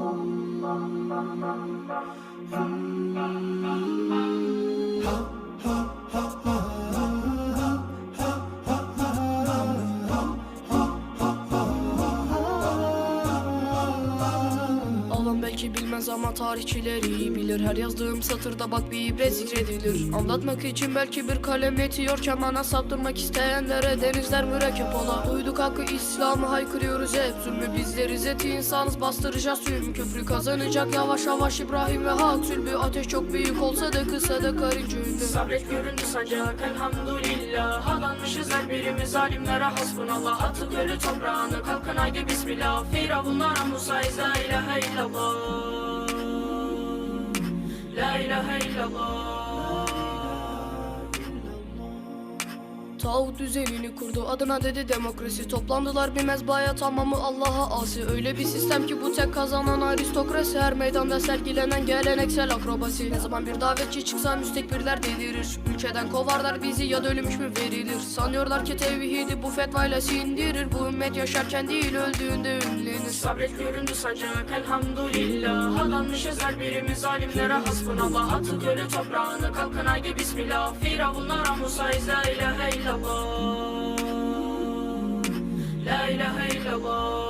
Mm-hmm. Bilmez ama tarihçiler iyi bilir. Her yazdığım satırda bak bir ibret zikredilir. Anlatmak için belki bir kalem yetiyor. Bana saptırmak isteyenlere denizler mürekkep ola. Duyduk hakkı İslam'ı haykırıyoruz hep. Zulmü bizleriz eti insanız. Bastıracağız tüm Köprü kazanacak yavaş yavaş İbrahim ve Hak Sülbü ateş çok büyük olsa da kısa da karınca ünlü Sabret göründü sancak elhamdülillah. Adanmışız her birimiz zalimlere hasbunallah. Atık ölü toprağını kalkın haydi bismillah. Firavunlara Musa la ilahe illallah illallah Tağut düzenini kurdu adına dedi demokrasi. Toplandılar bir mezbaya tamamı Allah'a asi Öyle bir sistem ki bu tek kazanan aristokrasi. Her meydanda sergilenen geleneksel akrobasi. Ne zaman bir davetçi çıksa müstekbirler delirir. Ülkeden kovarlar bizi ya da mü verilir? Sanıyorlar ki tevhidi bu fetvayla sindirir. Bu ümmet yaşarken değil öldüğünde ünlenir sabret göründü sacak elhamdülillah. Hadanmışız her birimiz zalimlere hasbunallah Atı gölü toprağını kalkın haydi bismillah. Firavunlara Musa İza ilahe illallah. La ilahe illallah.